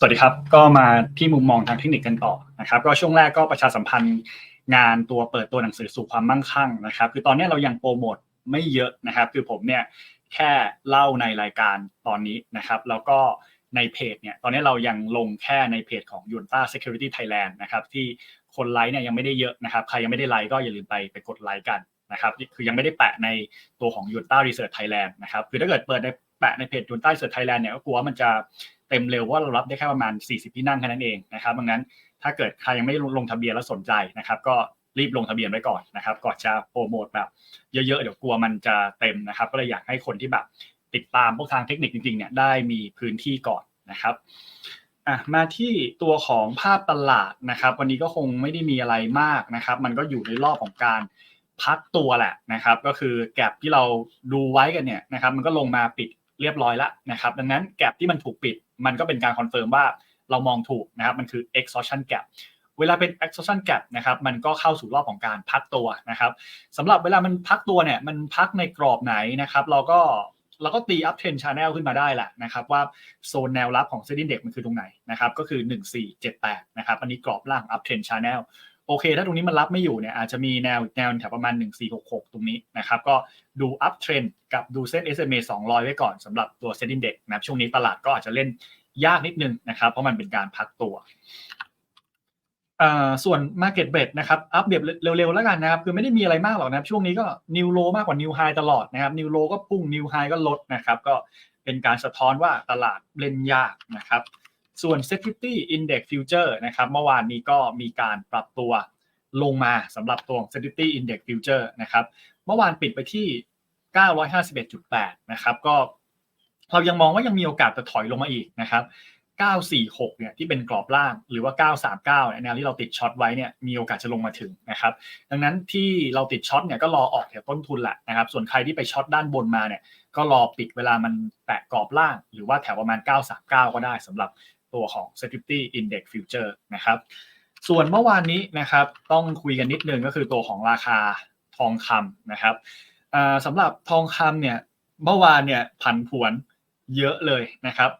สวัสดีครับ ก็มาที่มุมมองทางเทคนิคกันต่อนะครับ ก็ช่วงแรกก็ประชาสัมพันธ์งานตัวเปิดตัวหนังสือสู่ความมั่งคั่งนะครับ คือตอนนี้เรายังโปรโมทไม่เยอะนะครับ คือผมเนี่ยแค่เล่าในรายการตอนนี้นะครับ แล้วก็ในเพจเนี่ยตอนนี้เรายังลงแค่ในเพจของ y u n t a Security Thailand นะครับที่คนไลค์เนี่ยยังไม่ได้เยอะนะครับ ใครยังไม่ได้ไลค์ก็อย่าลืมไปไปกดไลค์กันนะครับคือยังไม่ได้แปะในตัวของ y u n t a Research Thailand นะครับคือถ้าเกิดเปิดในแปะในเพจ y u n t a Research Thailand เนี่ยก็กลัวมันจะ เต็มเร็วว่าเรารับได้แค่ประมาณ 40 ที่นั่งแค่นั้นเองนะครับดังนั้นถ้าเกิดใครยังไม่ลงทะเบียนแล้วสนใจนะครับ ก็รีบลงทะเบียนไว้ก่อนนะครับก่อนจะโปรโมทแบบเยอะๆเดี๋ยวกลัวมันจะเต็มนะครับ ก็เลยอยากให้คนที่แบบติดตามพวกทางเทคนิคจริงๆเนี่ยได้มีพื้นที่ก่อนนะครับอะมาที่ตัวของภาพตลาดนะครับ วันนี้ก็คงไม่ได้มีอะไรมากนะครับ มันก็อยู่ในรอบของการพักตัวแหละนะครับ ก็คือแกลบที่เราดูไว้กันเนี่ยนะครับ มันก็ลงมาปิด เรียบร้อยแล้วนะครับ ดังนั้นแกลบที่มันถูกปิด มันก็เป็นการคอนเฟิร์มว่าเรามองถูกนะครับ มันคือ exhaustion gap เวลาเป็น exhaustion gap นะครับ มันก็เข้าสู่รอบของการพักตัวนะครับสำหรับเวลามันพักตัวเนี่ย มันพักในกรอบไหนนะครับ เราก็เราก็ตี up trend channel ขึ้นมาได้แหละนะครับ ว่าโซนแนวรับของเซ็นดิ้งเด็กมันคือตรงไหนนะครับ ก็คือ 1478 นะครับ อันนี้กรอบล่าง up trend channel โอเค ถ้าตรงนี้มันรับไม่อยู่เนี่ยอาจจะมีแนวแนวแถวประมาณ 1466 ตรงนี้นะครับก็ดู up trend กับดูเส้น SMA 200 ไว้ก่อนสำหรับตัวเซ็นดิ้งเด็กนะครับช่วงนี้ตลาดก็อาจจะเล่นยากนิดนึงนะครับเพราะมันเป็นการพักตัวส่วน Market b r e a d นะครับอัปเดตเร็วๆแล้วกันนะครับคือไม่ได้มีอะไรมากหรอกนะครับช่วงนี้ก็ New Low มากกว่า New High ตลอดนะครับ New Low ก็พุ่ง New High ก็ลดนะครับก็เป็นการสะท้อนว่าตลาดเล่นยากนะครับ ส่วน Security Index Future นะครับเมื่อวานนี้ก็มีการปรับตัวลงมาสำหรับตัว Security Index Future นะครับเมื่อวานปิดไปที่ 951.8 นะครับก็เรายังมองว่ายังมีโอกาสจะถอยลงมาอีกนะครับ 946 เนี่ยที่เป็นกรอบล่างหรือว่า 939เนี่ยแนวที่เราติดช็อตไว้เนี่ยมีโอกาสจะลงมาถึงนะครับ ดังนั้นที่เราติดช็อตเนี่ยก็รอออกแถวต้นทุนแหละนะครับ ส่วนใครที่ไปช็อตด้านบนมาเนี่ยก็รอปิดเวลามันแตะกรอบล่าง หรือว่าแถวประมาณ 939 ก็ได้สำหรับ ตัวของ Security Index Future นะครับส่วนเมื่อวานนี้นะครับต้องคุยกันนิดนึงก็คือตัวของราคาทองคำนะครับสำหรับทองคำเนี่ยเมื่อวานเนี่ยผันผวนเยอะเลยนะครับ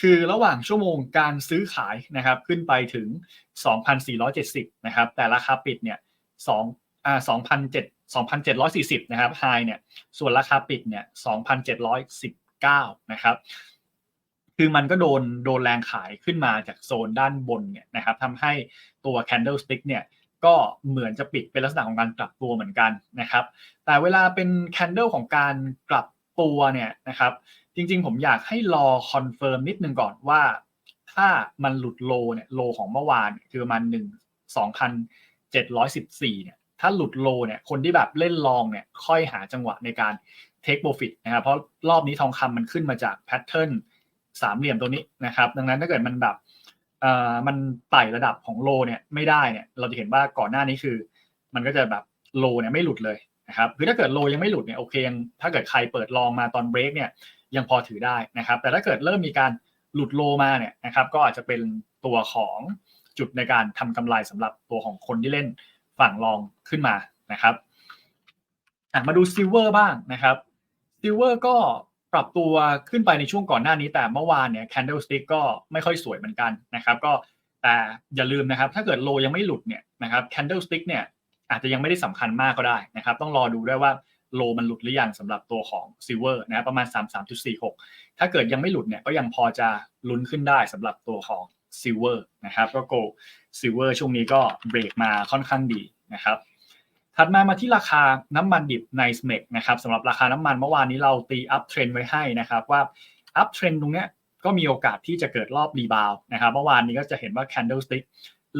คือระหว่างชั่วโมงการซื้อขายนะครับขึ้นไปถึง 2,470 นะครับ แต่ราคาปิดเนี่ย2อ่า2,700 2,740 นะครับไฮเนี่ยส่วนราคาปิดเนี่ย2,719 นะครับ คือมันก็โดนโดนแรงขายขึ้นมาจากโซนด้านบนเนี่ยนะครับทำให้ตัว candlestick เนี่ยก็เหมือนจะปิดเป็นลักษณะของการกลับตัวเหมือนกันนะครับ แต่เวลาเป็น candle ของการกลับตัวเนี่ยนะครับ จริงๆ ผมอยากให้รอคอนเฟิร์มนิดนึงก่อนว่า ถ้ามันหลุดโลเนี่ยโลของเมื่อวานคือมันหนึ่งสองพันเจ็ดร้อยสิบสี่เนี่ยถ้าหลุดโลเนี่ยคนที่แบบเล่นลองเนี่ยค่อยหาจังหวะในการเทคโปรฟิตนะครับเพราะรอบนี้ทองคำมันขึ้นมาจากแพทเทิร์น สามเหลี่ยมตัวนี้นะครับ ดังนั้นถ้าเกิดมันแบบเอ่อมันไต่ระดับของโลเนี่ยไม่ได้เนี่ยเราจะเห็นว่าก่อนหน้านี้คือ มันก็จะแบบโลเนี่ยไม่หลุดเลยนะครับคือถ้าเกิดโลยังไม่หลุดเนี่ยโอเคยังถ้าเกิดใครเปิดลองมาตอนเบรกเนี่ยยังพอถือได้นะครับ แต่ถ้าเกิดเริ่มมีการหลุดโลมาเนี่ยนะครับ ก็อาจจะเป็นตัวของจุดในการทำกำไรสำหรับตัวของคนที่เล่นฝั่งลองขึ้นมานะครับมาดูซิลเวอร์บ้างนะครับซิลเวอร์ก็ ปรับตัวขึ้นไปในช่วงก่อนหน้านี้แต่เมื่อวานเนี่ยแคนเดลสติ๊กก็ไม่ค่อยสวยเหมือนกันนะครับ ก็แต่อย่าลืมนะครับ ถ้าเกิดโลยังไม่หลุดเนี่ยนะครับแคนเดลสติ๊กเนี่ยอาจจะยังไม่ได้สำคัญมากก็ได้นะครับ ต้องรอดูด้วยว่าโลมันหลุดหรือยังสำหรับตัวของซิลเวอร์นะประมาณ 33.46 ถ้าเกิดยังไม่หลุดเนี่ยก็ยังพอจะลุ้นขึ้นได้สำหรับตัวของซิลเวอร์นะครับก็โกซิลเวอร์ช่วงนี้ก็เบรกมาค่อนข้างดีนะครับ ถัดมามาที่ราคาน้ำมันดิบในสเมกนะครับสำหรับราคาน้ำมันเมื่อวานนี้เราตีอัพเทรนไว้ให้นะครับว่าอัพเทรนตรงเนี้ยก็มีโอกาสที่จะเกิดรอบรีบาวนะครับเมื่อวานนี้ก็จะเห็นว่า candlestick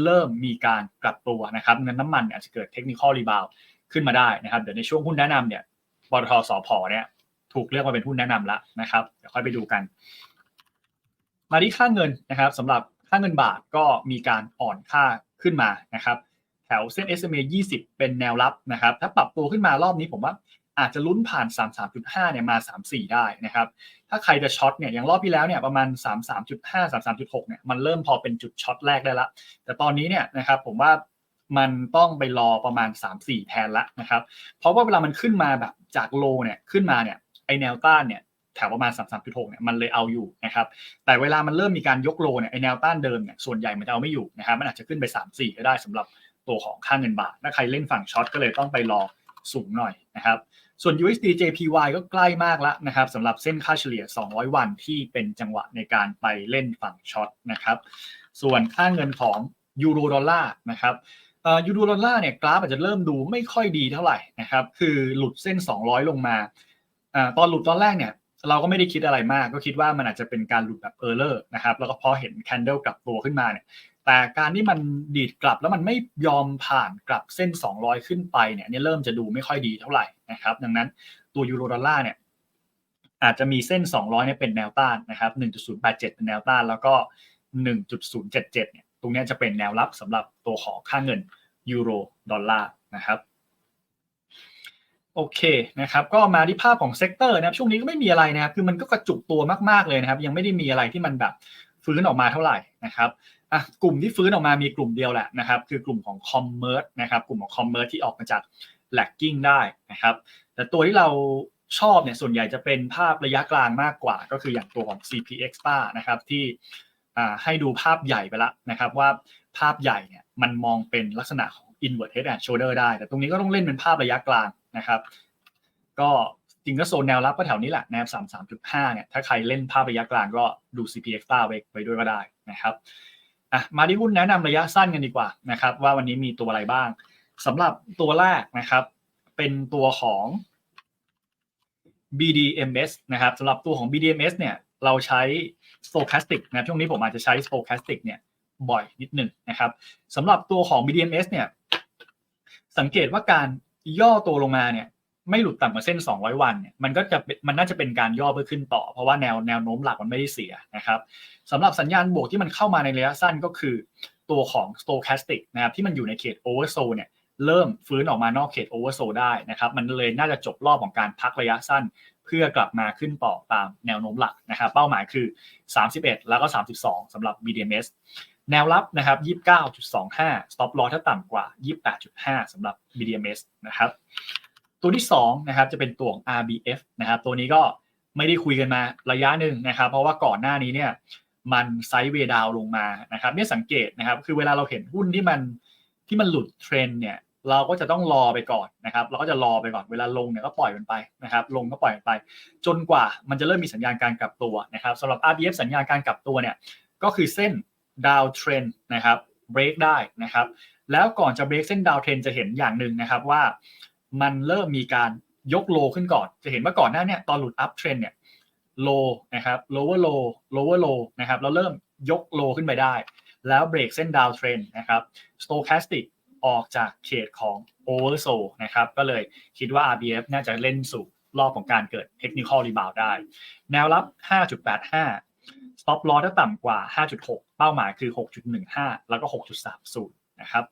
เริ่มมีการกลับตัวนะครับเงินน้ำมันอาจจะเกิดเทคนิคอลรีบาวขึ้นมาได้นะครับเดี๋ยวในช่วงหุ้นแนะนำเนี่ยบลทสพเนี่ยถูกเลือกมาเป็นหุ้นแนะนำแล้วนะครับเดี๋ยวค่อยไปดูกัน มาที่ค่าเงินนะครับสำหรับค่าเงินบาทก็มีการอ่อนค่าขึ้นมานะครับ แถวเส้น SMA 20 เป็นแนวรับนะครับ ถ้าปรับตัวขึ้นมารอบนี้ผมว่าอาจจะลุ้นผ่าน 33.5 เนี่ยมา 34 ได้นะครับ ถ้าใครจะช็อตเนี่ยอย่างรอบที่แล้วเนี่ยประมาณ 33.5 33.6 เนี่ยมันเริ่มพอเป็นจุดช็อตแรกได้ละ แต่ตอนนี้เนี่ยนะครับผมว่ามันต้องไปรอประมาณ 3-4 แทนละนะครับ เพราะว่าเวลามันขึ้นมาแบบจากโลเนี่ยขึ้นมาเนี่ยไอแนวต้านเนี่ยแถวประมาณ 33.6 เนี่ยมันเลยเอาอยู่นะครับ แต่เวลามันเริ่มมีการยกโลเนี่ยไอแนวต้านเดิมเนี่ยส่วนใหญ่มันจะเอาไม่อยู่นะครับ มันอาจจะขึ้นไป 3-4 ก็ได้สำหรับ ตัวของค่าเงินบาท ถ้าใครเล่นฝั่งช็อตก็เลยต้องไปรอสูงหน่อยนะครับส่วน USD JPY ก็ใกล้มากแล้วนะครับสำหรับเส้นค่าเฉลี่ย 200 วันที่เป็นจังหวะในการไปเล่นฝั่งช็อตนะครับส่วนค่าเงินของยูโรดอลลาร์นะครับยูโรดอลลาร์เนี่ยกราฟอาจจะเริ่มดูไม่ค่อยดีเท่าไหร่นะครับคือหลุดเส้น 200 ลงมาตอนหลุดตอนแรกเนี่ยเราก็ไม่ได้คิดอะไรมาก ก็คิดว่ามันอาจจะเป็นการหลุดแบบเออร์เลอร์นะครับแล้วก็พอเห็นแคนเดลกลับตัวขึ้นมาเนี่ย แต่การที่มันดีดกลับแล้วมันไม่ยอมผ่านกลับเส้น 200 ขึ้นไปเนี่ยนี่เริ่มจะดูไม่ค่อยดีเท่าไหร่นะครับ ดังนั้นตัวยูโรดอลลาร์เนี่ยอาจจะมีเส้น 200เนี่ยเป็นแนวต้านนะครับ 1.087 เป็นแนวต้าน แล้วก็ 1.077 เนี่ยตรงนี้จะเป็นแนวรับสำหรับตัวของค่าเงินยูโรดอลลาร์นะครับโอเคนะครับก็มาที่ภาพของเซกเตอร์นะครับช่วงนี้ก็ไม่มีอะไรนะครับคือมันก็กระจุกตัวมากๆเลยนะครับ ยังไม่ได้มีอะไรที่มันแบบฟื้นออกมาเท่าไหร่นะครับ อะกลุ่มที่ฟื้นออกมามีกลุ่มเดียวแหละนะครับ คือกลุ่มของคอมเมอร์สนะครับ กลุ่มของคอมเมอร์สที่ออกมาจากแลกกิ้งได้นะครับ แต่ตัวที่เราชอบเนี่ยส่วนใหญ่จะเป็นภาพระยะกลางมากกว่า ก็คืออย่างตัวของ CPX ป้านะครับที่ให้ดูภาพใหญ่ไปแล้วนะครับว่าภาพใหญ่เนี่ยมันมองเป็นลักษณะของ invert head and shoulder ได้ แต่ตรงนี้ก็ต้องเล่นเป็นภาพระยะกลางนะครับ ก็จริงก็โซนแนวรับก็แถวนี้แหละแนวสามสามจุดห้าเนี่ยถ้าใครเล่นภาพระยะกลางก็ดู CPX ป้าไว้ไปด้วยก็ได้นะครับ อะมาที่หุ้นแนะนำระยะสั้นกันดีกว่านะครับ ว่าวันนี้มีตัวอะไรบ้างสำหรับตัวแรกนะครับ เป็นตัวของ BDMs นะครับสำหรับตัวของ BDMs เนี่ยเราใช้ stochastic นะช่วงนี้ผมอาจจะใช้ stochastic เนี่ยบ่อยนิดหนึ่งนะครับสำหรับตัวของ BDMs เนี่ยสังเกตว่าการย่อตัวลงมาเนี่ย ไม่หลุดต่ำกว่าเส้น 200 วันเนี่ยมันก็จะมันน่าจะเป็นการย่อเพื่อขึ้นต่อ เพราะว่าแนวแนวโน้มหลักมันไม่ได้เสียนะครับสำหรับสัญญาณบวกที่มันเข้ามาในระยะสั้นก็คือ ตัวของ stochastic นะครับที่มันอยู่ในเขต oversold เนี่ยเริ่มฟื้นออกมานอกเขต oversold ได้นะครับมันเลยน่าจะจบรอบของการพักระยะสั้น เพื่อกลับมาขึ้นต่อตามแนวโน้มหลักนะครับเป้าหมายคือ 31 แล้วก็ 32สำหรับ BDMs แนวรับนะครับ 29.25 stop loss ถ้าต่ำกว่า 28.5สำหรับ BDMs นะครับ ตัวที่2นะครับจะเป็นตัวของ RBF นะครับตัวนี้ก็ไม่ได้คุยกันมาระยะหนึ่งนะครับ เพราะว่าก่อนหน้านี้เนี่ยมันไซด์เวดาวลงมานะครับเนี่ยสังเกตนะครับคือเวลาเราเห็นหุ้นที่มันที่มันหลุดเทรนเนี่ยเราก็จะต้องรอไปก่อนนะครับ เราก็จะรอไปก่อนเวลาลงเนี่ยก็ปล่อยมันไปนะครับ ลงก็ปล่อยมันไป จนกว่ามันจะเริ่มมีสัญญาณการกลับตัวนะครับสำหรับ RBF สัญญาณการกลับตัวเนี่ยก็คือเส้นดาวเทรนนะครับ break ได้นะครับ แล้วก่อนจะ break เส้นดาวเทรนจะเห็นอย่างหนึ่งนะครับว่า มันเริ่มมีการยกโลขึ้นก่อน จะเห็นว่าก่อนหน้าเนี่ยตอนหลุดอัพเทรนเนี่ยโลนะครับ lower low lower low นะครับแล้วเริ่มยกโลขึ้นไปได้ แล้วเบรกเส้นดาวเทรนนะครับ stochastic ออกจากเขตของ oversold นะครับ ก็เลยคิดว่า RBF น่าจะเล่นสู่รอบของการเกิด technical rebound ได้ แนวรับ 5.85 stop loss ถ้าต่ำกว่า 5.6 เป้าหมายคือ 6.15 แล้วก็ 6.30 นะครับ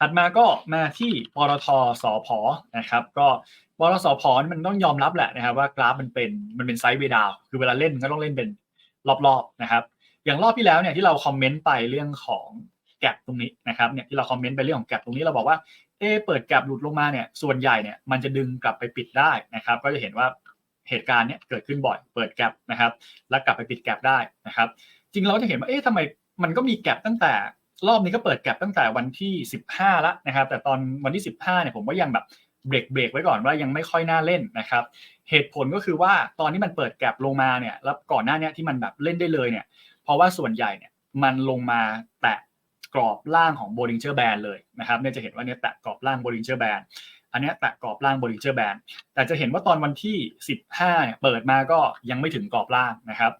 ถัดมาก็มาที่ปตทสพนะครับ ก็ปตทสพมันต้องยอมรับแหละนะครับ ว่ากราฟมันเป็นมันเป็นไซด์เวดาวคือเวลาเล่นก็ต้องเล่นเป็นรอบๆนะครับ อย่างรอบที่แล้วเนี่ยที่เราคอมเมนต์ไปเรื่องของแกลบตรงนี้นะครับเนี่ยที่เราคอมเมนต์ไปเรื่องของแกลบตรงนี้เราบอกว่าเอเปิดแกลบหลุดลงมาเนี่ยส่วนใหญ่เนี่ยมันจะดึงกลับไปปิดได้นะครับ ก็จะเห็นว่าเหตุการณ์เนี้ยเกิดขึ้นบ่อย เปิดแกลบนะครับ แล้วกลับไปปิดแกลบได้นะครับ จริงเราจะเห็นว่าเอ๊ะทำไมมันก็มีแกลบตั้งแต่ รอบนี้ก็เปิดแก็บตั้งแต่วันที่ 15แล้วนะครับ แต่ตอนวันที่ 15เนี่ยผมก็ยังแบบเบรกเบรกไว้ก่อนว่ายังไม่ค่อยน่าเล่นนะครับ เหตุผลก็คือว่าตอนที่มันเปิดแก็บลงมาเนี่ยแล้วก่อนหน้านี้ที่มันแบบเล่นได้เลยเนี่ยเพราะว่าส่วนใหญ่เนี่ยมันลงมาแตะกรอบล่างของ Bollinger Band เลยนะครับเนี่ยจะเห็นว่าเนี่ยแตะกรอบล่าง Bollinger Band อันนี้แตะกรอบล่าง Bollinger Band แต่จะเห็นว่าตอนวันที่ 15เนี่ยเปิดมาก็ยังไม่ถึงกรอบล่างนะครับ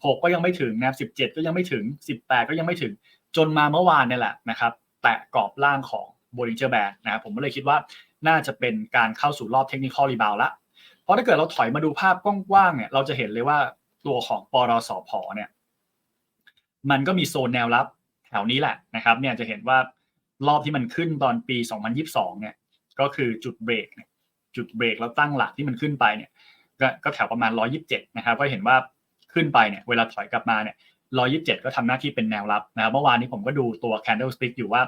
16 ก็ยังไม่ถึงนะครับ17 ก็ยังไม่ถึง 18 ก็ยังไม่ถึง จนมาเมื่อวานนี่แหละนะครับแตะกรอบล่างของ Bollinger Band นะครับผมก็เลยคิดว่าน่าจะเป็นการเข้าสู่รอบเทคนิคอลรีบาวละเพราะถ้าเกิดเราถอยมาดูภาพกว้างๆเนี่ยเราจะเห็นเลยว่าตัวของปรสพเนี่ยมันก็มีโซนแนวรับแถวนี้แหละนะครับเนี่ยจะเห็นว่ารอบที่มันขึ้นตอนปี 2022 เนี่ยก็คือจุดเบรกจุดเบรกแล้วตั้งหลักที่มันขึ้นไปเนี่ยก็แถวประมาณ 127 นะครับก็เห็นว่าขึ้นไปเนี่ยเวลาถอยกลับมาเนี่ย 127 ก็ทำหน้าที่เป็นแนวรับนะครับเมื่อวานนี้ผมก็ดูตัว candlestick อยู่ว่า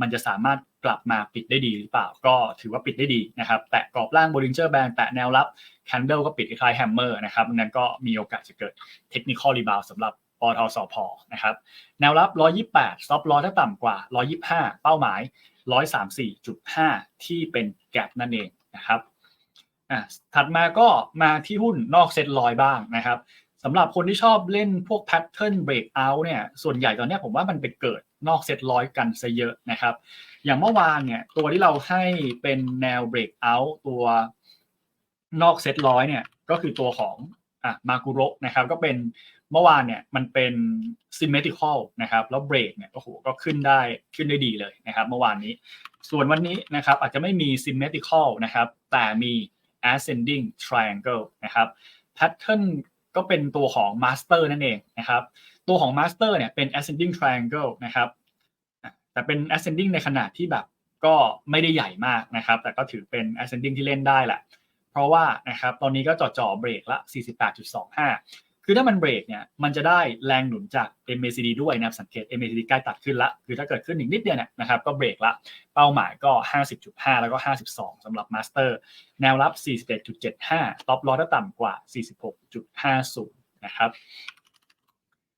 มันจะสามารถกลับมาปิดได้ดีหรือเปล่า ก็ถือว่าปิดได้ดีนะครับแตะกรอบล่าง Bollinger Band แตะแนวรับ Candle ก็ปิดคล้ายแฮมเมอร์นะครับนั้นก็มีโอกาสจะเกิด Technical Rebound สำหรับปทสพนะครับแนวรับ 128 stop loss ถ้าต่ำกว่า 125 เป้าหมาย 134.5 ที่เป็นแกลบนั่นเองนะครับอะถัดมาก็มาที่หุ้นนอกเซ็ตลอยบ้างนะครับ สำหรับคนที่ชอบเล่นพวก Pattern Breakout เนี่ยส่วนใหญ่ตอนนี้ผมว่ามันไปเกิดนอกเซตร้อยกันซะเยอะนะครับ อย่างเมื่อวานเนี่ยตัวที่เราให้เป็นแนว breakout ตัวนอกเซตร้อยเนี่ยก็คือตัวของอะมากุโรนะครับก็เป็นเมื่อวานเนี่ยมันเป็น symmetrical นะครับแล้วเบรกเนี่ยโอ้โหก็ขึ้นได้ขึ้นได้ดีเลยนะครับ เมื่อวานนี้ ส่วนวันนี้นะครับอาจจะไม่มี symmetrical นะครับแต่มี ascending triangle นะครับ pattern ก็เป็นตัวของ master นั่นเองนะครับ ตัวของ master เนี่ยเป็น ascending triangle นะครับแต่เป็น ascending ในขนาดที่แบบก็ไม่ได้ใหญ่มากนะครับ แต่ก็ถือเป็น ascending ที่เล่นได้แหละ เพราะว่านะครับตอนนี้ก็จ่อจ่อเบรกละ 48.25 คือถ้ามันเบรกเนี่ยมันจะได้แรงหนุนจาก MACD ด้วยนะครับสังเกต MACD ใกล้ตัดขึ้นละคือถ้าเกิดขึ้นอีกนิดเดียวเนี่ยนะครับก็เบรกละเป้าหมายก็ 50.5 แล้วก็ 52สำหรับ Master แนวรับ 41.75 Stop Loss ถ้าต่ำกว่า 46.50 นะครับ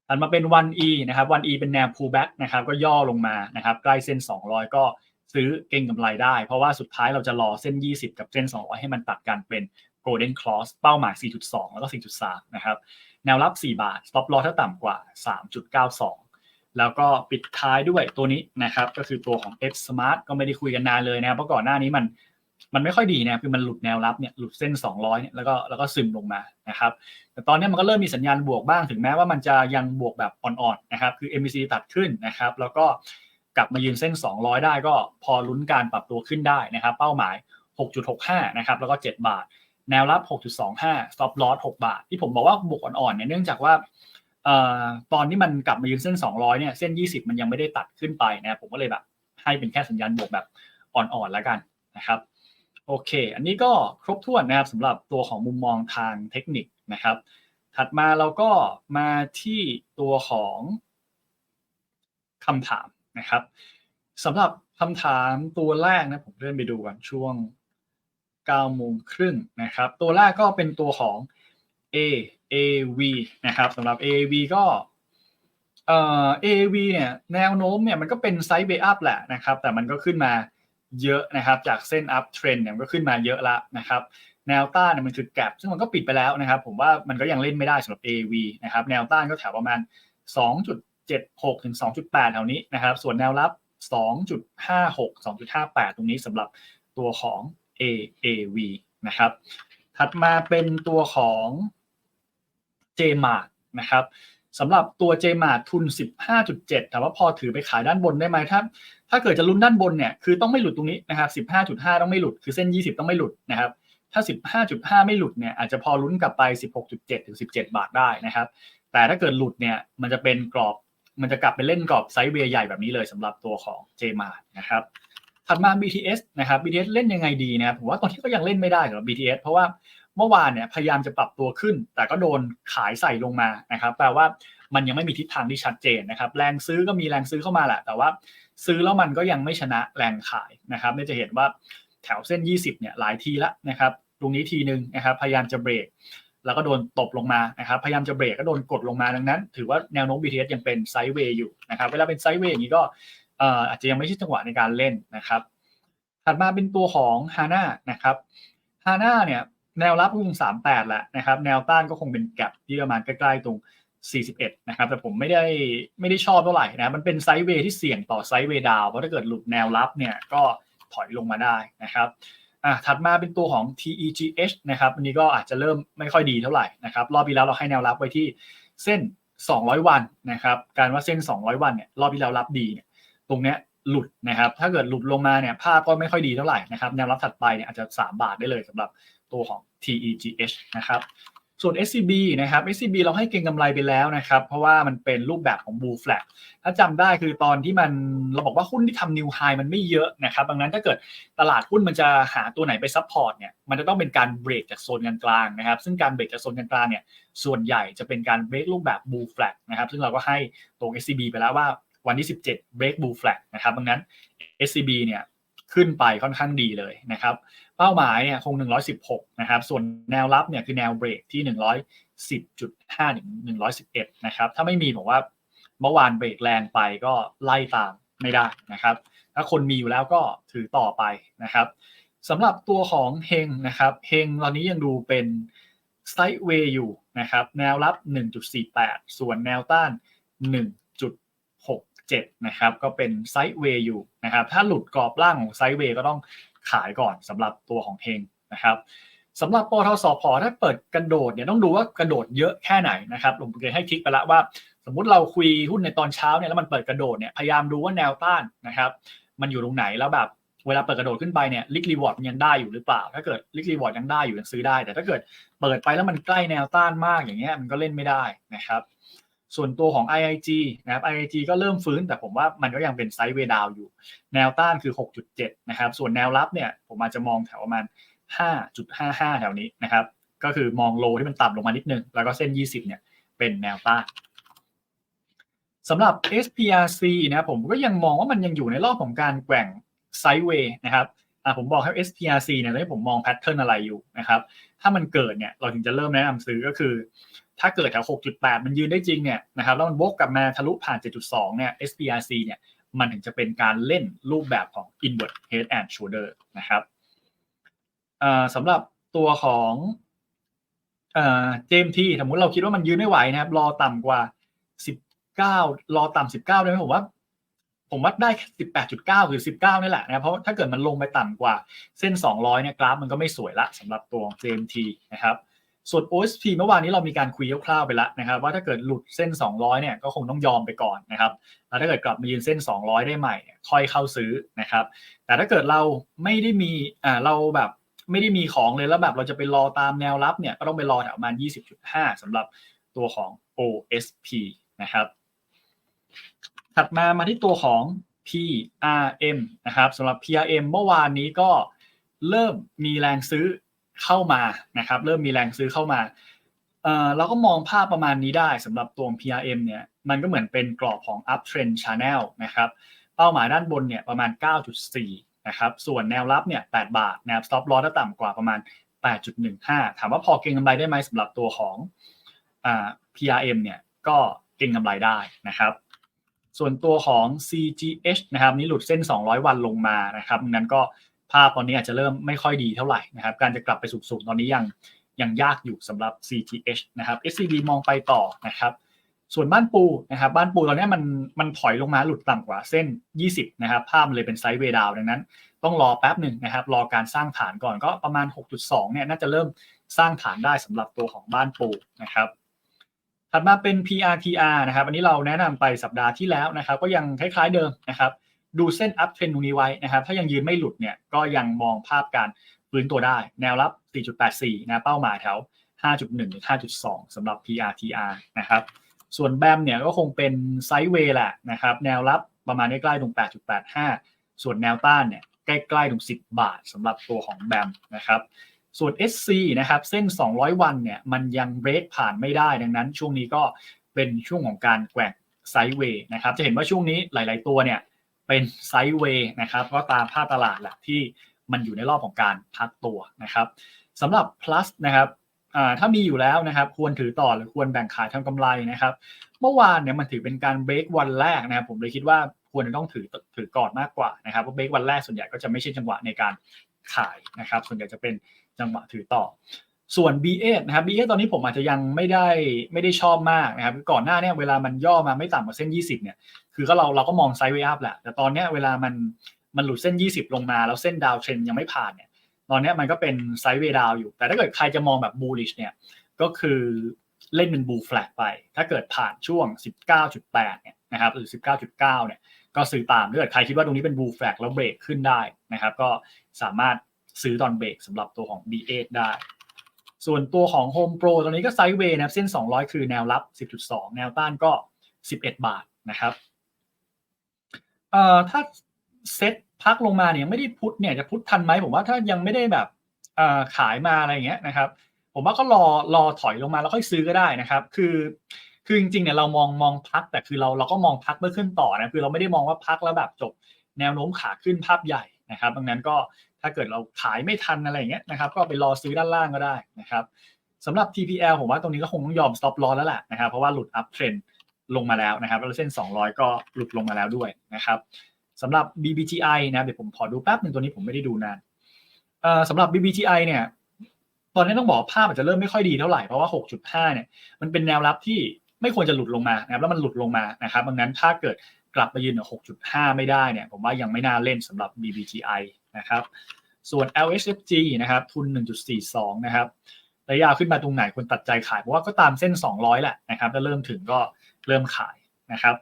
ถัดมาเป็น 1E นะครับ 1E เป็นแนว pullback นะครับก็ย่อลงมานะครับใกล้เส้น 200 ก็ซื้อเก็งกำไรได้ เพราะว่าสุดท้ายเราจะรอเส้น 20 กับเส้น 200 ให้มันตัดกันเป็น golden cross เป้าหมาย 4.2 แล้วก็ 4.3 นะครับ แนวรับ 4 บาท stop loss ถ้าต่ำกว่า 3.92 แล้วก็ปิดท้ายด้วยตัวนี้นะครับ ก็คือตัวของ F Smart ก็ไม่ได้คุยกันนานเลยนะเพราะก่อนหน้านี้มันมันไม่ค่อยดีนะคือมันหลุดแนวรับเนี่ยหลุดเส้น 200เนี่ยแล้วก็แล้วก็ซึมลงมานะครับแต่ตอนนี้มันก็เริ่มมีสัญญาณบวกบ้างถึงแม้ว่ามันจะยังบวกแบบอ่อนๆนะครับคือ MACD ตัดขึ้นนะครับแล้วก็กลับมายืนเส้น 200 ได้ก็พอลุ้นการปรับตัวขึ้นได้นะครับ เป้าหมาย 6.65 นะครับแล้วก็ 7 บาท แนวรับ 6.25 stop loss 6 บาท ที่ผมบอกว่าบวกอ่อนๆเนี่ยเนื่องจากว่าตอนที่มันกลับมายืนเส้น 200 เนี่ยเส้น 20 มันยังไม่ได้ตัดขึ้นไปนะผมก็เลยแบบให้เป็นแค่สัญญาณบวกแบบอ่อนๆแล้วกันนะครับโอเค อันนี้ก็ครบถ้วนนะครับสำหรับตัวของมุมมองทางเทคนิคนะครับ ถัดมาเราก็มาที่ตัวของคำถามนะครับสำหรับคำถามตัวแรกนะผมเลื่อนไปดูกันช่วง 9โมงครึ่งนะครับ ตัวแรกก็เป็นตัวของ A AV นะครับสำหรับ AV ก็เอ่อ AV เนี่ยแนวโน้มเนี่ยมันก็เป็นไซด์เบย์อัพแหละนะครับ แต่มันก็ขึ้นมาเยอะนะครับ จากเส้นอัพเทรนเนี่ยมันก็ขึ้นมาเยอะละนะครับ แนวต้านเนี่ยมันคือแกลบซึ่งมันก็ปิดไปแล้วนะครับ ผมว่ามันก็ยังเล่นไม่ได้สำหรับ AV นะครับ แนวต้านก็แถวประมาณ 2.76 ถึง 2.8 แถวนี้นะครับ ส่วนแนวรับ 2.56 2.58 ตรงนี้สำหรับตัวของ AAV นะครับ ถัดมาเป็นตัวของ JMart นะครับสำหรับตัว JMart ทุน 15.7ถามว่าพอถือไปขายด้านบนได้ไหมถ้าถ้าเกิดจะลุ้นด้านบนเนี่ยคือต้องไม่หลุดตรงนี้นะครับ 15.5 ต้องไม่หลุดคือเส้น 20 ต้องไม่หลุดนะครับถ้า 15.5 ไม่หลุดเนี่ยอาจจะพอลุ้นกลับไป 16.7 ถึง 17 บาทได้นะครับ แต่ถ้าเกิดหลุดเนี่ยมันจะเป็นกรอบ มันจะกลับไปเล่นกรอบไซด์เวย์ใหญ่แบบนี้เลยสำหรับตัวของ JMart นะครับ ถัดมา BTS นะครับ BTS เล่นยังไงดีนะครับผมว่าตอนที่ก็ยังเล่นไม่ได้สำหรับ BTS เพราะว่าเมื่อวานเนี่ยพยายามจะปรับตัวขึ้น แต่ก็โดนขายใส่ลงมานะครับแปลว่ามันยังไม่มีทิศทางที่ชัดเจนนะครับแรงซื้อก็มีแรงซื้อเข้ามาแหละ แต่ว่าซื้อแล้วมันก็ยังไม่ชนะแรงขายนะครับนี่จะเห็นว่าแถวเส้น 20เนี่ยหลายทีละนะครับตรงนี้ทีหนึ่งนะครับพยายามจะเบรกแล้วก็โดนตบลงมานะครับพยายามจะเบรกก็โดนกดลงมาดังนั้น ถือว่าแนวโน้ม BTS ยังเป็นไซด์เวย์อยู่นะครับเวลาเป็นไซด์เวย์อย่างนี้ก็ อาจจะยังไม่ใช่จังหวะในการเล่นนะครับถัดมาเป็นตัวของ HANA นะครับ HANA เนี่ยแนวรับคง38แหละนะครับ แนวต้านก็คงเป็นแกลบที่ประมาณใกล้ๆตรง 41 นะครับ แต่ผมไม่ได้ไม่ได้ชอบเท่าไหร่นะมันเป็นไซด์เวย์ที่เสี่ยงต่อไซด์เวย์ดาวเพราะถ้าเกิดหลุดแนวรับเนี่ยก็ถอยลงมาได้นะครับอะถัดมาเป็นตัวของ TEGH นะครับอันนี้ก็อาจจะเริ่มไม่ค่อยดีเท่าไหร่นะครับ รอบที่แล้วเราให้แนวรับไว้ที่เส้น 200 วันนะครับ การว่าเส้น 200 วันเนี่ยรอบที่แล้วรับดีเนี่ย ตรงเนี้ยหลุดนะครับ ถ้าเกิดหลุดลงมาเนี่ยภาพก็ไม่ค่อยดีเท่าไหร่นะครับแนวรับถัดไปเนี่ยอาจจะ 3 บาทได้เลยสำหรับตัวของ TEGH นะครับส่วน SCB นะครับ SCB เราให้เก็งกำไรไปแล้วนะครับ เพราะว่ามันเป็นรูปแบบของ Bull Flag ถ้าจำได้คือตอนที่มันเราบอกว่าหุ้นที่ทำ New High มันไม่เยอะนะครับ ดังนั้นถ้าเกิดตลาดหุ้นมันจะหาตัวไหนไปซัพพอร์ตเนี่ย มันจะต้องเป็นการเบรกจากโซนกลางๆนะครับ ซึ่งการเบรกจากโซนกลางๆเนี่ย ส่วนใหญ่จะเป็นการเบรกรูปแบบ Bull Flag นะครับ ซึ่งเราก็ให้ตัว SCB ไปแล้วว่า วันที่ 17 break bull flag นะครับดังนั้น SCB เนี่ยขึ้นไปค่อนข้างดีเลยนะครับ เป้าหมายเนี่ยคง 116 นะครับ ส่วนแนวรับเนี่ยคือแนวเบรกที่ 110.5 ถึง 111 นะครับ ถ้าไม่มีผมว่าเมื่อวานเบรกแรงไปก็ไล่ตามไม่ได้นะครับ ถ้าคนมีอยู่แล้วก็ถือต่อไปนะครับสำหรับตัวของเฮงนะครับเฮงตอนนี้ยังดูเป็นไซด์เวย์อยู่นะครับ แนวรับ 1.48 ส่วนแนวต้าน 7นะครับก็เป็นไซด์เวย์อยู่นะครับถ้าหลุดกรอบล่างของไซด์เวย์ก็ต้องขายก่อนสำหรับตัวของเฮงนะครับสำหรับปทสพถ้าเปิดกระโดดเนี่ยต้องดูว่ากระโดดเยอะแค่ไหนนะครับผมเคยให้คลิกไปแล้วว่า สมมุติเราคุยหุ้นในตอนเช้าเนี่ยแล้วมันเปิดกระโดดเนี่ยพยายามดูว่าแนวต้านนะครับมันอยู่ตรงไหนแล้วแบบเวลาเปิดกระโดดขึ้นไปเนี่ยลิกรีวอร์ดยังได้อยู่หรือเปล่า ถ้าเกิดลิกรีวอร์ดยังได้อยู่ยังซื้อได้ แต่ถ้าเกิดเปิดไปแล้วมันใกล้แนวต้านมากอย่างเงี้ยมันก็เล่นไม่ได้นะครับ ส่วนตัวของ IIG นะครับ IIG ก็เริ่มฟื้นแต่ผมว่ามันก็ยังเป็นไซด์เวดาวอยู่ แนวต้านคือ 6.7 นะครับ ส่วนแนวรับเนี่ยผมอาจจะมองแถวประมาณ 5.55 แถวนี้นะครับ ก็คือมองโลที่มันต่ำลงมานิดนึง แล้วก็เส้น 20 เนี่ยเป็นแนวต้านสำหรับ SPRC นะครับผมก็ยังมองว่ามันยังอยู่ในรอบของการแกว่งไซด์เวย์นะครับ ผมบอกให้ SPRC เนี่ยให้ผมมองแพทเทิร์นอะไรอยู่นะครับ ถ้ามันเกิดเนี่ยเราถึงจะเริ่มแนะนำซื้อก็คือ ถ้าเกิดแถว 6.8 มันยืนได้จริงเนี่ยนะครับแล้วมันวกกลับมาทะลุผ่าน 7.2 เนี่ย SPRC เนี่ยมันถึงจะเป็นการเล่นรูปแบบของ inward head and shoulder นะครับสำหรับตัวของเจมทีสมมติเราคิดว่ามันยืนไม่ไหวนะครับ รอต่ำกว่า 19 รอต่ำ19ได้ไหมผมว่า ผมว่าได้18.9คือ19นี่แหละนะเพราะถ้าเกิดมันลงไปต่ำกว่าเส้น200เนี่ยกราฟมันก็ไม่สวยละสำหรับตัว JMT นะครับส่วน OSP เมื่อวานนี้เรามีการคุยคร่าวๆไปแล้วนะครับ ว่าถ้าเกิดหลุดเส้น 200เนี่ยก็คงต้องยอมไปก่อนนะครับแล้วถ้าเกิดกลับมายืนเส้น 200 ได้ใหม่ค่อยเข้าซื้อนะครับ แต่ถ้าเกิดเราไม่ได้มีอ่าเราแบบไม่ได้มีของเลยแล้วแบบเราจะไปรอตามแนวรับเนี่ยก็ต้องไปรอแถวประมาณ 20.5สำหรับตัวของ OSP นะครับ ถัดมามาที่ตัวของ PRM นะครับสำหรับ PRM เมื่อวานนี้ก็เริ่มมีแรงซื้อเข้ามานะครับ เริ่มมีแรงซื้อเข้ามาเอ่อเราก็มองภาพประมาณนี้ได้สำหรับตัว PRM เนี่ยมันก็เหมือนเป็นกรอบของ uptrend channel นะครับเป้าหมายด้านบนเนี่ยประมาณ 9.4นะครับส่วนแนวรับเนี่ย8บาทแนว stop loss ถ้าต่ำกว่าประมาณ 8.15 ถามว่าพอเก็งกำไรได้ไหมสำหรับตัวของอ่า PRM เนี่ยก็เก็งกำไรได้นะครับ ส่วนตัวของ CGH นะครับนี่หลุดเส้น 200 วันลงมานะครับนั้นก็ภาพตอนนี้อาจจะเริ่มไม่ค่อยดีเท่าไหร่นะครับ การจะกลับไปสูงๆตอนนี้ยังยังยากอยู่สำหรับ CGH นะครับ SCB มองไปต่อนะครับส่วนบ้านปูนะครับบ้านปูตอนนี้มันมันถอยลงมาหลุดต่ำกว่าเส้น 20 นะครับ ภาพมันเลยเป็นไซด์เวดาวดังนั้น ต้องรอแป๊บหนึ่งนะครับ รอการสร้างฐานก่อนก็ประมาณ 6.2 เนี่ยน่าจะเริ่มสร้างฐานได้สำหรับตัวของบ้านปูนะครับ ถัดมาเป็น PRTR นะครับ อันนี้เราแนะนำไปสัปดาห์ที่แล้วนะครับ ก็ยังคล้ายๆเดิมนะครับ ดูเส้นอัพเทรนตรงนี้ไว้นะครับ ถ้ายังยืนไม่หลุดเนี่ย ก็ยังมองภาพการฟื้นตัวได้ แนวรับ 4.84 นะ เป้าหมายแถว 5.1หรือ5.2 สำหรับ PRTR นะครับ ส่วนแบมเนี่ยก็คงเป็นไซด์เวย์แหละนะครับ แนวรับประมาณใกล้ๆตรง 8.85 ส่วนแนวต้านเนี่ยใกล้ๆตรง 10 บาทสำหรับตัวของแบมนะครับ ส่วน SC นะครับเส้น 200 วันเนี่ยมันยังเบรกผ่านไม่ได้ดังนั้น ช่วงนี้ก็เป็นช่วงของการแกว่งไซด์เวย์นะครับจะเห็นว่าช่วงนี้หลาย ๆ ตัวเนี่ยเป็นไซด์เวย์นะครับก็ตามภาพตลาดแหละที่มันอยู่ในรอบของการพักตัวนะครับสำหรับ plus นะครับถ้ามีอยู่แล้วนะครับควรถือต่อหรือควรแบ่งขายทำกำไรนะครับ เมื่อวานเนี่ยมันถือเป็นการเบรกวันแรกนะครับผมเลยคิดว่าควรจะต้องถือถือก่อนมากกว่านะครับเพราะเบรกวันแรกส่วนใหญ่ก็จะไม่ใช่จังหวะในการขายนะครับ ส่วนใหญ่จะเป็น จังหวะถือต่อ ส่วน B8 นะครับ B8 ตอนนี้ผมอาจจะยังไม่ได้ไม่ได้ชอบมากนะครับ ก่อนหน้าเนี่ยเวลามันย่อมาไม่ต่ำกว่าเส้น 20 เนี่ย คือก็เราเราก็มองไซด์เวย์อัพแหละ แต่ตอนเนี้ยเวลามันมันหลุดเส้น 20 ลงมา แล้วเส้นดาวเทรนยังไม่ผ่านเนี่ย ตอนนี้มันก็เป็นไซด์เวย์ดาวอยู่ แต่ถ้าเกิดใครจะมองแบบบูลลิชเนี่ย ก็คือเล่นเป็นบูแฟลกไป ถ้าเกิดผ่านช่วง 19.8 เนี่ยนะครับหรือ 19.9 เนี่ย ก็ซื้อตามถ้าเกิดใครคิดว่าตรงนี้เป็นบูแฟลกแล้วเบรกขึ้นได้นะครับ ก็สามารถ ซื้อตอนเบรกสำหรับตัวของ B8 ได้ ส่วนตัวของ Home Pro ตอนนี้ก็ไซด์เวย์นะเส้น 200 คือแนวรับ 10.2 แนวต้านก็ 11 บาทนะครับเอ่อถ้าเซ็ตพักลงมาเนี่ยไม่ได้พุทเนี่ยจะพุททันไหมผมว่าถ้ายังไม่ได้แบบเอ่อขายมาอะไรอย่างเงี้ยนะครับ ผมว่าก็รอรอถอยลงมาแล้วค่อยซื้อก็ได้นะครับ คือ คือจริงๆเนี่ยเรามองมองพักแต่คือเราเราก็มองพักเพื่อขึ้นต่อนะคือเราไม่ได้มองว่าพักแล้วแบบจบแนวโน้มขาขึ้นภาพใหญ่นะครับดังนั้นก็ ถ้าเกิดเราขายไม่ทันอะไรอย่างเงี้ยนะครับก็ไปรอซื้อด้านล่างก็ได้นะครับสำหรับ TPL ผมว่าตรงนี้ก็คงต้องยอม stop loss แล้วแหละนะครับเพราะว่าหลุด up trend ลงมาแล้วนะครับแล้วเส้น 200 ก็หลุดลงมาแล้วด้วยนะครับสำหรับ BBTI นะเดี๋ยวผมขอดูแป๊บหนึ่งตัวนี้ผมไม่ได้ดูนานสำหรับ BBTI เนี่ยตอนนี้ต้องบอกภาพอาจจะเริ่มไม่ค่อยดีเท่าไหร่เพราะว่า 6.5 เนี่ยมันเป็นแนวรับที่ไม่ควรจะหลุดลงมานะครับแล้วมันหลุดลงมานะครับดังนั้นถ้าเกิดกลับมายืน6.5 ไม่ได้เนี่ยผมว่ายังไม่น่าเล่นสำหรับ BBTI นะครับส่วน LHFG นะครับทุน 1.42 นะครับระยะขึ้นมาตรงไหนควรตัดใจขายเพราะว่าก็ตามเส้น 200 แหละนะครับถ้าเริ่มถึงก็เริ่มขายนะครับ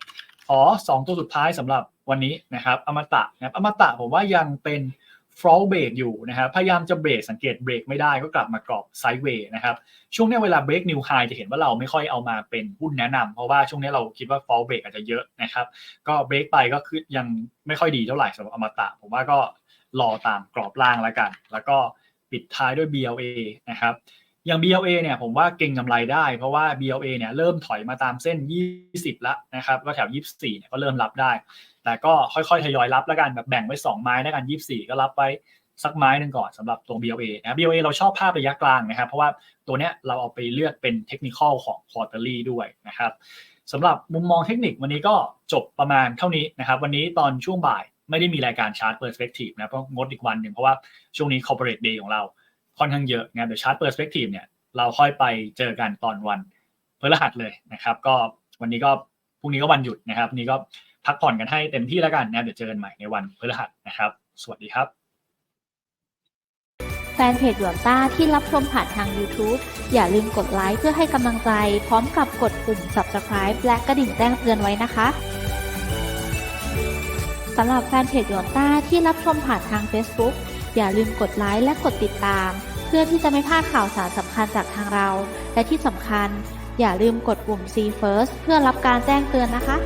ขอ2ตัวสุดท้ายสำหรับวันนี้นะครับอมตะนะครับอมตะผมว่ายังเป็นฟลอเบรกอยู่นะครับพยายามจะเบรกสังเกตเบรกไม่ได้ก็กลับมากรอบไซด์เวย์นะครับช่วงนี้เวลาเบรกนิวไฮจะเห็นว่าเราไม่ค่อยเอามาเป็นหุ้นแนะนำเพราะว่าช่วงนี้เราคิดว่าฟลอเบรกอาจจะเยอะนะครับก็เบรกไปก็คือยังไม่ค่อยดีเท่าไหร่สำหรับอมตะผมว่าก็ รอตามกรอบล่างแล้วกัน แล้วก็ปิดท้ายด้วย BLA นะครับอย่าง BLA เนี่ยผมว่าเก่งกำไรได้ เพราะว่า BLA เนี่ยเริ่มถอยมาตามเส้น 20 แล้วนะครับก็แถว 24เนี่ยก็เริ่มรับได้ แต่ก็ค่อยๆ ทยอยรับแล้วกันแบบแบ่งไว้ 2 ไม้แล้วกัน 24 ก็รับไปสักไม้หนึ่งก่อนสำหรับตัว BLA นะ BLA เราชอบภาพระยะกลางนะครับ เพราะว่าตัวเนี้ยเราเอาไปเลือกเป็นเทคนิคอลของ quarterly ด้วยนะครับสำหรับมุมมองเทคนิควันนี้ก็จบประมาณเท่านี้นะครับ วันนี้ตอนช่วงบ่าย ไม่ได้มีรายการชาร์ต perspective นะเพราะงดอีกวันหนึ่งเพราะว่าช่วงนี้ corporate day ของเราค่อนข้างเยอะนะเดี๋ยวชาร์ต perspective เนี่ยเราค่อยไปเจอกันตอนวันพฤหัสเลยนะครับ ก็วันนี้ก็พรุ่งนี้ก็วันหยุดนะครับวันนี้ก็พักผ่อนกันให้เต็มที่แล้วกันนะเดี๋ยวเจอกันใหม่ในวันพฤหัสนะครับ สวัสดีครับ แฟนเพจหยวนต้าที่รับชมผ่านทาง YouTube อย่าลืมกดไลค์เพื่อให้กำลังใจ พร้อมกับกดปุ่ม Subscribe และกระดิ่งแจ้งเตือนไว้นะคะ สำหรับแฟนเพจหยวนต้าที่รับชมผ่านทาง Facebook อย่าลืมกดไลค์และกดติดตาม เพื่อที่จะไม่พลาดข่าวสารสำคัญจากทางเรา และที่สำคัญ อย่าลืมกดปุ่ม See First เพื่อรับการแจ้งเตือนนะคะ